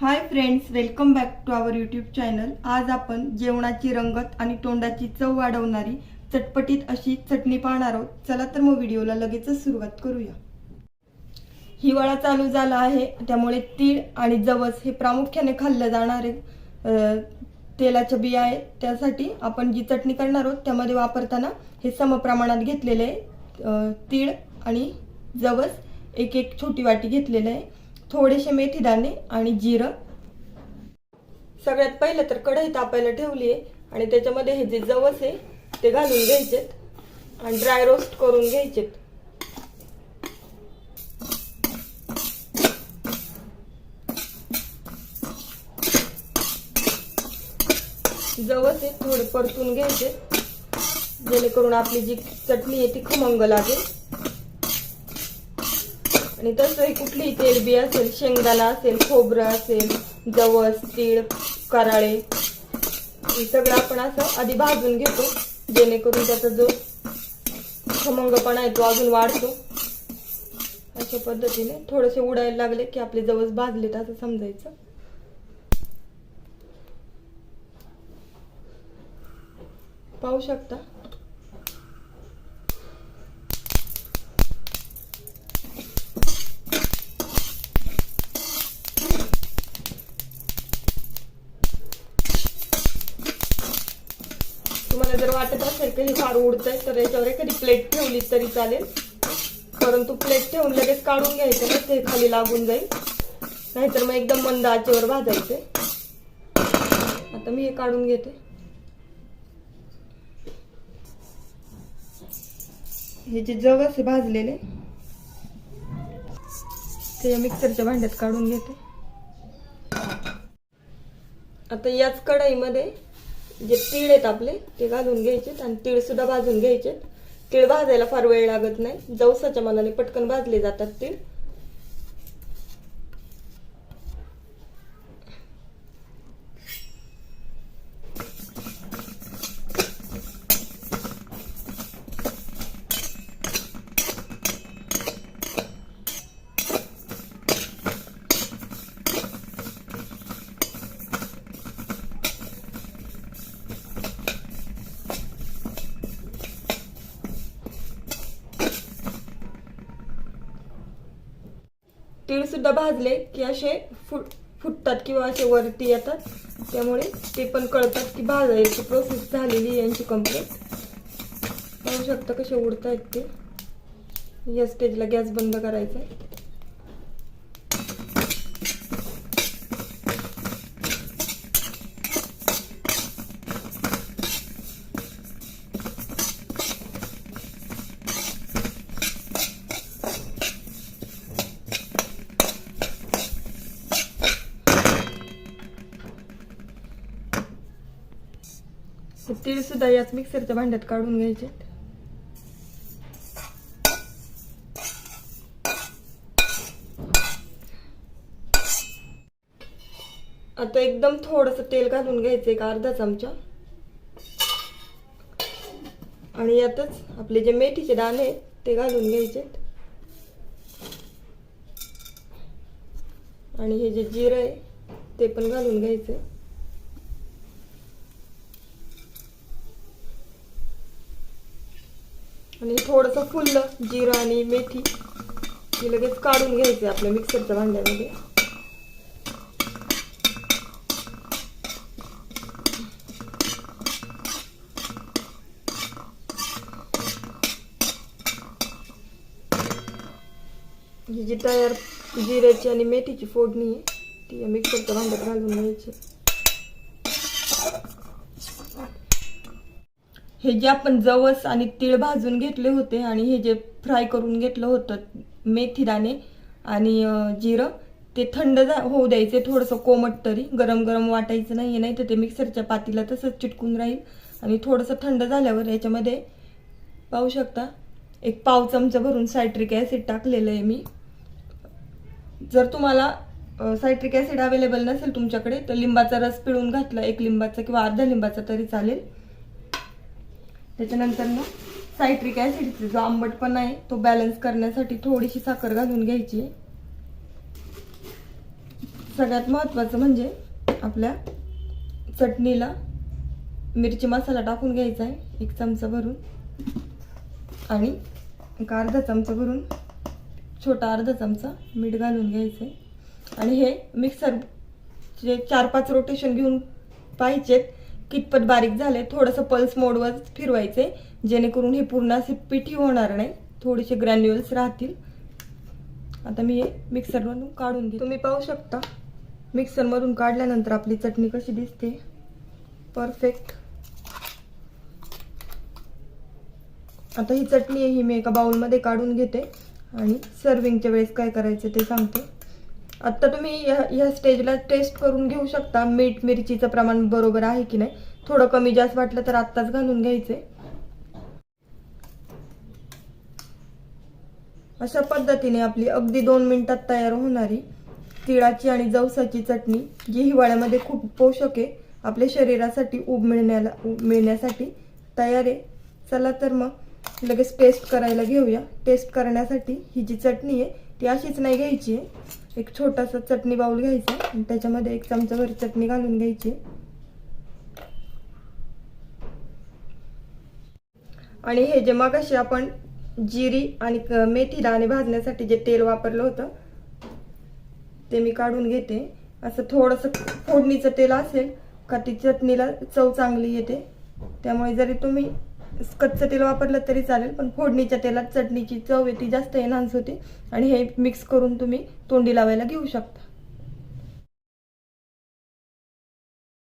Hi friends welcome back to our YouTube channel आज आपण जेवणाची रंगत आणि तोंडाची चव वाढवणारी चटपटीत अशी चटणी पाहणार आहोत. चला तर मग व्हिडिओला लगेचच सुरुवात करूया. हिवाळा चालू झाला आहे त्यामुळे तीळ आणि जवस हे प्रामुख्याने खाल्लं जाणारे तेलाच्या बिया आहेत त्यासाठी आपण जी चटणी करणार आहोत त्यामध्ये वापरताना हे समप्रमाणात घेतलेले आहे तीळ आणि जवस एक एक छोटी वाटी घेतलेलं आहे. थोडेसे मेथी दाणे आणि जिरं. सगळ्यात पहिलं तर कढई तापायला ठेवली आहे आणि त्याच्यामध्ये हे जे जवस आहे ते घालून घ्यायचेत आणि ड्राय रोस्ट करून घ्यायचेत. जवस आहे थोडे परतून घ्यायचे जेणेकरून आपली जी चटणी आहे ती खमंग लागेल. आणि तसंही कुठलीही तेलबी असेल शेंगदाणा असेल खोबरं असेल जवस तीळ कराळे हे सगळं आपण असं आधी भाजून घेतो. जेणेकरून त्याचा जो खमंगपणा आहे तो अजून वाढतो. अशा पद्धतीने थोडेसे उडायला लागले की आपले जवस भाजलेत असं समजायचं. पाहू शकता? तुम्हाला जर वाटत असेल की हे फार उडतंय तर याच्यावर एखादी प्लेट ठेवली तरी चालेल. परंतु प्लेट ठेवून लगेच काढून घ्यायचं ना ते खाली लागून जाईल. नाहीतर मग एकदम मंद आचेवर भाजायचे. आता मी हे काढून घेते. हे जे जग असे भाजलेले ते मिक्सरच्या भांड्यात काढून घेते. आता याच कढाईमध्ये जे तीळ आहेत आपले ते घालून घ्यायचे आणि तीळ सुद्धा भाजून घ्यायचे तीळ भाजायला फार वेळ लागत नाही. जवसाच्या मनाने पटकन भाजले जातात तीळ. सुद्धा भाजले की असे फुट फुटतात किंवा असे वरती येतात. त्यामुळे ते पण कळतात की भाजायची प्रोसेस झालेली आहे यांची कंप्लीट पाहू शकता कसे उडतायत ते. या स्टेजला गॅस बंद करायचा तीळ सुद्धा याच मिक्सरच्या भांड्यात काढून घ्यायचे. आता एकदम थोडस तेल घालून घ्यायचं एक अर्धा चमचा. आणि यातच आपले जे मेथीचे दाणे आहेत ते घालून घ्यायचे. आणि हे जे जिरं आहे ते पण घालून घ्यायचं. आणि थोडंसं फुललं जिरं आणि मेथी हे लगेच काढून घ्यायचे आपल्या मिक्सरच्या भांड्यामध्ये. ही जी तयार जिऱ्याची आणि मेथीची फोडणी आहे ती या मिक्सरच्या भांड्यात घालून घ्यायची. हे जे आपण जवस आणि तीळ भाजून घेतले होते आणि हे जे फ्राय करून घेतलं होतं मेथीदाणे आणि जिरं ते थंड होऊ द्यायचे थोडंसं कोमट तरी. गरम गरम वाटायचं नाही नाही तर ते मिक्सरच्या पातीला तसंच चिटकून राहील. आणि थोडंसं थंड झाल्यावर याच्यामध्ये पाहू शकता एक पाव चमचा भरून सायट्रिक ॲसिड टाकलेलं आहे मी. जर तुम्हाला सायट्रिक ॲसिड अवेलेबल नसेल तुमच्याकडे तर लिंबाचा रस पिळून घातला एक लिंबाचा किंवा अर्धा लिंबाचा तरी चालेल. त्याच्यानंतर ना सायट्रिक ॲसिडचा जो आंबटपणा आहे. तो बॅलन्स करण्यासाठी थोडीशी साखर घालून घ्यायची आहे. सगळ्यात महत्त्वाचं म्हणजे आपल्या चटणीला मिरची मसाला टाकून घ्यायचा आहे एक चमचा भरून. आणि एक अर्धा चमचा भरून छोटा अर्धा चमचा मीठ घालून घ्यायचं आहे. आणि हे मिक्सरचे चार पाच रोटेशन घेऊन पाहिजेत. कितपत बारीक झाले थोडंसं पल्स मोडवर फिरवायचे जेणेकरून हे पूर्ण असे पिठी होणार नाही. थोडेसे ग्रॅन्युअल्स राहतील. आता मी हे मिक्सरमधून काढून घे तुम्ही पाहू शकता मिक्सरमधून काढल्यानंतर आपली चटणी कशी दिसते. परफेक्ट आता ही चटणी आहे ही मी एका बाउलमध्ये काढून घेते. आणि सर्विंगच्या वेळेस काय करायचं ते सांगते. आत्ता तुम्ही या ह्या स्टेजला टेस्ट करून घेऊ शकता. मीठ मिरचीचं प्रमाण बरोबर आहे की नाही? थोडं कमी जास्त वाटलं तर आत्ताच घालून घ्यायचे. अशा पद्धतीने आपली अगदी दोन मिनिटात तयार होणारी तिळाची आणि जवसाची चटणी जी हिवाळ्यामध्ये खूप पोषक आहे आपल्या शरीरासाठी ऊब मिळण्याला मिळण्यासाठी तयार आहे. चला तर मग लगेच टेस्ट करायला घेऊया. टेस्ट करण्यासाठी ही जी चटणी आहे ती अशीच नाही घ्यायची आहे. एक छोटासा चटणी बाऊल घ्यायचा आणि त्याच्यामध्ये एक चमचाभर चटणी घालून घ्यायची. आणि हे जे मगाशी आपण जिरी आणि मेथी दाणे भाजण्यासाठी जे तेल वापरलं होतं ते मी काढून घेते. असं थोडंसं फोडणीचं तेल असेल का ती चटणीला चव चांगली येते. त्यामुळे जरी तुम्ही कच्चं तेल वापरलं तरी चालेल पण फोडणीच्या तेलात चटणीची चव येते जास्त एनहान्स होते. आणि हे मिक्स करून तुम्ही तोंडी लावायला घेऊ शकता.